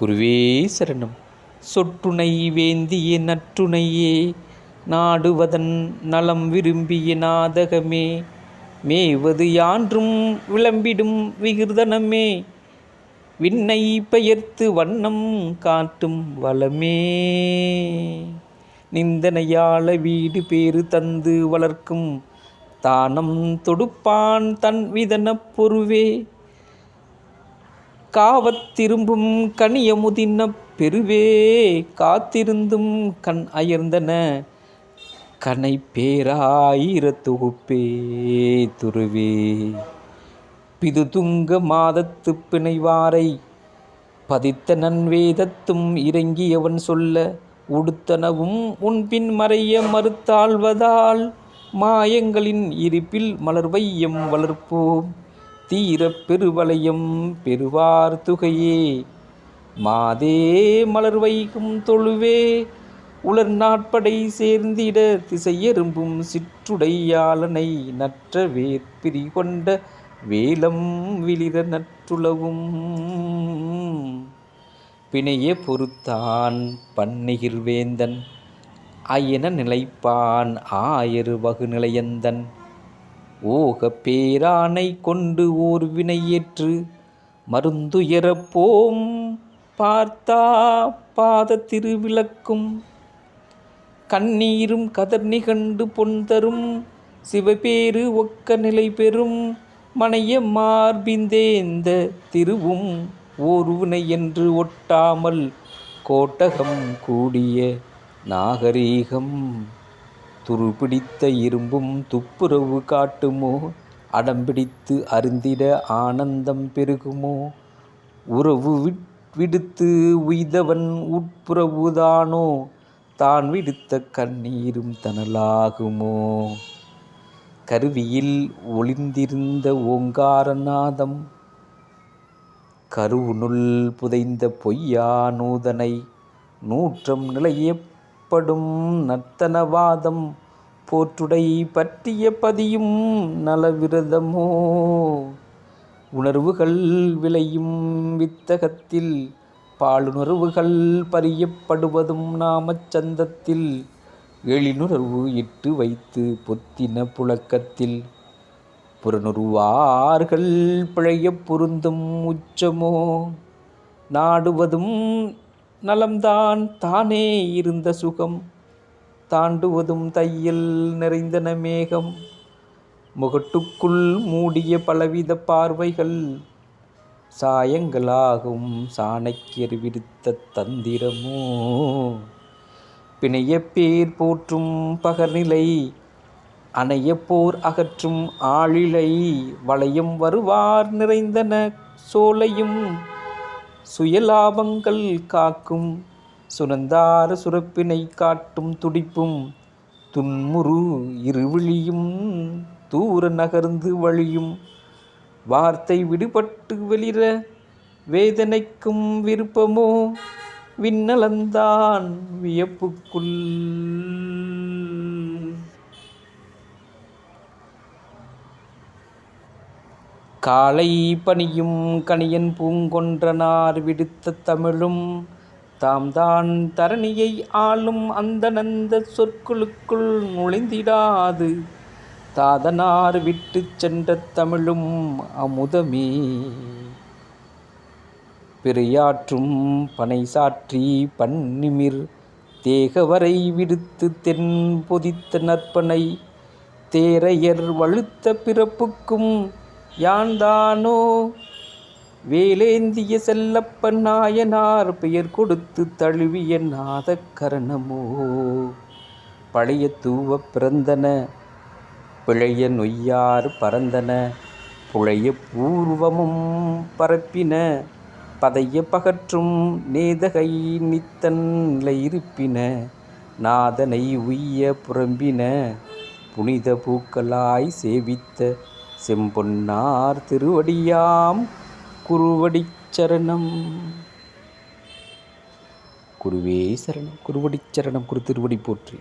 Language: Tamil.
குருவே சரணம். சொட்டுணை வேந்திய நற்றுணையே நாடுவதன் நலம் விரும்பிய நாதகமே. மேவது யான்றும் விளம்பிடும் விகிர்தனமே. விண்ணை பெயர்த்து வண்ணம் காட்டும் வளமே. நிந்தனையாள வீடு பேறு தந்து வளர்க்கும் தானம் தொடுப்பான் தன் விதனப் பொருவே. காவத்திரும்பும் கனியமுதின பெருவே காத்திருந்தும் கண் அயர்ந்தன. கனை பேராயிர தொகுப்பே துருவே. பிதுதுங்க மாதத்து பிணைவாரை பதித்த நன்வேதத்தும் இறங்கியவன் சொல்ல உடுத்தனவும் உன்பின் மறைய மறுத்தாழ்வதால் மாயங்களின் இருப்பில் மலர்வையம் வளர்ப்போம். தீரப் பெருவளையம் பெறுவார் துகையே. மாதே மலர் வைகும் தொழுவே உலர் நாட்படை சேர்ந்திட திசையெரும்பும் சிற்றுடையாளனை நற்ற வேற்பிரி கொண்ட வேலம் விளிர நற்றுளவும் பிணைய பொறுத்தான் பன்னிகிர் வேந்தன் அயன நிலைப்பான் ஆயரு வகுநிலையந்தன். ஓக பேரானை கொண்டு ஓர் வினையேற்று மருந்துயரப்போம் பார்த்தா பாத திருவிளக்கும் கண்ணீரும் கதர் நிகண்டு பொன்தரும் சிவபேரு ஒக்க நிலை பெறும் மனைய மார்பிந்தேந்த திருவும் ஓர்வினை என்று ஒட்டாமல் கோட்டகம் கூடிய நாகரீகம். துருபிடித்த இரும்பும் துப்புரவு காட்டுமோ? அடம்பிடித்து அருந்திட ஆனந்தம் பெருகுமோ? உறவு விடுத்து உய்தவன் உட்புறவுதானோ? தான் விடுத்த கண்ணீரும் தனலாகுமோ? கருவியில் ஒளிந்திருந்த ஓங்காரநாதம் கருவுனுள் புதைந்த பொய்யா நூதனை நூற்றம் நிலையப்படும் நர்த்தனவாதம் போற்றுடை பற்றிய பதியும் நலவிரதமோ. உணர்வுகள் விளையும் வித்தகத்தில் பாலுணர்வுகள் பறியப்படுவதும் நாமச் சந்தத்தில் எழினுணர்வு இட்டு வைத்து பொத்தின புழக்கத்தில் புறனுருவார்கள் பிழைய பொருந்தும் உச்சமோ. நாடுவதும் நலம்தான் தானே இருந்த சுகம். தாண்டுவதும் தையில் நிறைந்தன மேகம். முகட்டுக்குள் மூடிய பலவித பார்வைகள். சாயங்களாகும் சாணக்கியர் விடுத்த தந்திரமோ. பிணைய பேர் போற்றும் பகர்நிலை. அணைய போர் அகற்றும் ஆளிலை வளையம் வருவார் நிறைந்தன சோலையும். சுயலாபங்கள் காக்கும் சுரந்தார சுரப்பினை காட்டும் துடிப்பும் துன்முறு இருவிழியும் தூர நகர்ந்து வழியும். வார்த்தை விடுபட்டு வெளிர வேதனைக்கும் விருப்பமோ? விண்ணலந்தான் வியப்புக்குள். காலை பணியும் கணியன் பூங்கொன்றனார் விடுத்த தமிழும் தாம் தான் தரணியை ஆளும் அந்த நந்த சொற்களுக்குள் நுழைந்திடாது. தாதனார் விட்டு சென்ற தமிழும் அமுதமே. பெரியாற்றும் பனை சாற்றி பன்னிமிர் தேகவரை விடுத்து தென் பொதித்த நற்பனை தேரையர் வழுத்த பிறப்புக்கும் யான்தானோ வேலேந்திய செல்லப்பன் நாயனார் பெயர் கொடுத்து தழுவிய நாத கரணமோ பழைய தூவ பிறந்தன பிழைய நொய்யார் பறந்தன புழைய பூர்வமும் பரப்பின பதைய பகற்றும் நேதகை நித்தன்ல இருப்பின நாதனை உய்ய புறம்பின புனித பூக்களாய் சேவித்த செம்பொன்னார் திருவடியாம் குருவடி சரணம். குருவே சரணம். குருவடி சரணம். குரு திருவடி போற்றி.